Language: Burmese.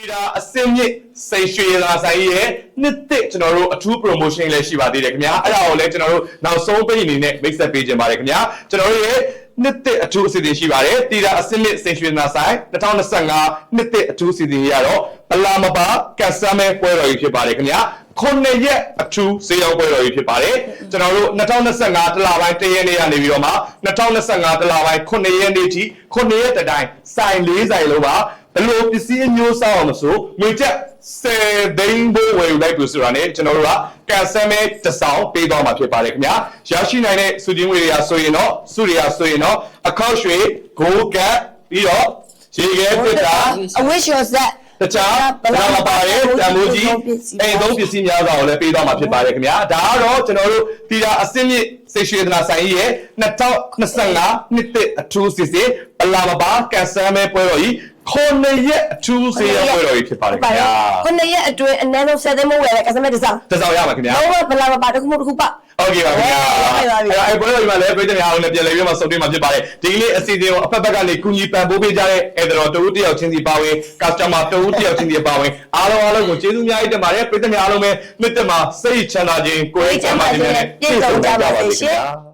တီတာအစင်းမြင့်စိန်ရွှေလာဆိုင်ရဲ့နှစ်သက်ကျွန်တော်တို့အထူး promotion လည်းရှိပါသေးတယ်ခင်ဗျာအဲ့ဒါကိုလည်းကျွန်တော်တို့နောက်ဆုံးပိတ်အနေနဲ့မိတ်ဆက်ပေးခြင်းပါတယ်ခင်ဗျာကျွန်တော်တို့ရဲ့နှစ်သက်အထူးအစီအစဉ်ရှိပါတယ်တီတာအစင်းမြင့်စိန်ရွှေလာဆိုင်2025နှစ်သက်အထူးအစီအစဉ်ရတော့ဘလာမပါကန်ဆာမဲပွဲတော်ကြီးဖြစ်ပါတယ်ခင်ဗျာခုနှစ်ရက်အထူးဈေးရောက်ပွဲတော်ကြီးဖြစ်ပါတယ်ကျွန်တော်တို့2025တလပိုင်းတရက်နေ့ကနေပြီးတော့မှ2025တလပိုင်း9ရက်နေ့ထိ9ရက်တတိုင်းစိုင်၄စိုင်လုံးပါ ဘယ်လိုပစ္စည်းအမျိုးအစားအောင်မဆိုငွေချက်10သိန်းဘိုးဝယ်ယူလိုက်ပြီဆိုတာ ਨੇ ကျွန်တော်တို့ကကန်ဆယ်မဲတစ်ဆောင်ပေးသွားမှာဖြစ်ပါတယ်ခင်ဗျာရရှိနိုင်တဲ့စုချင်းငွေတွေကဆိုရင်တော့စုတွေကဆိုရင်တော့အခောက်ရွှေဂိုးကတ်ပြီးတော့ရေခဲတစ်တာအဝိရှောဇက်တခြားဘလာမပါရဲ့တန်မိုးကြီးအိမ်သုံးပစ္စည်းများစွာကိုလည်းပေးသွားမှာဖြစ်ပါတယ်ခင်ဗျာဒါကတော့ကျွန်တော်တို့တီတာအစင်းမြင့်စေရွှေသနာဆိုင်ကြီးရဲ့2025နှစ်သက်အထူးစီစဉ်ဘလာမပါကန်ဆယ်မဲပွဲတော်ကြီး ခုနှစ်ရက်အထူးစီရင်ပွဲတော်ကြီးဖြစ်ပါတယ်ခင်ဗျာခုနှစ်ရက်အတွင်းအနည်းဆုံး7သိန်းမိုးဝယ်တဲ့ကစမဲတစ်စားတစောင်းရပါခင်ဗျာလုံးဝဘလာမပါတစ်ခုမှတစ်ခုပါဟုတ်ကဲ့ပါခင်ဗျာအဲ့ဒါအဲ့ပွဲတော်ကြီးမှာလည်းပြည်သူများအောင်လည်းပြန်လည်ပြီးမှစုံတွေ့မှာဖြစ်ပါတယ်ဒီနေ့အစီအစဉ်ကိုအဖက်ဖက်ကနေကူညီပံ့ပိုးပေးကြတဲ့အဲ့တော်တဦးတယောက်ချင်းစီပါဝင် customer တဦးတယောက်ချင်းစီပါဝင်အားလုံးအားလုံးကိုကျေးဇူးများကြီးတင်ပါတယ်ပြည်သူများအားလုံးပဲမြစ်တက်မှာစိတ်ချမ်းသာခြင်းကိုယ်ရေးချမ်းသာခြင်းနဲ့ပြည့်စုံကြပါစေရှင်ဗျာ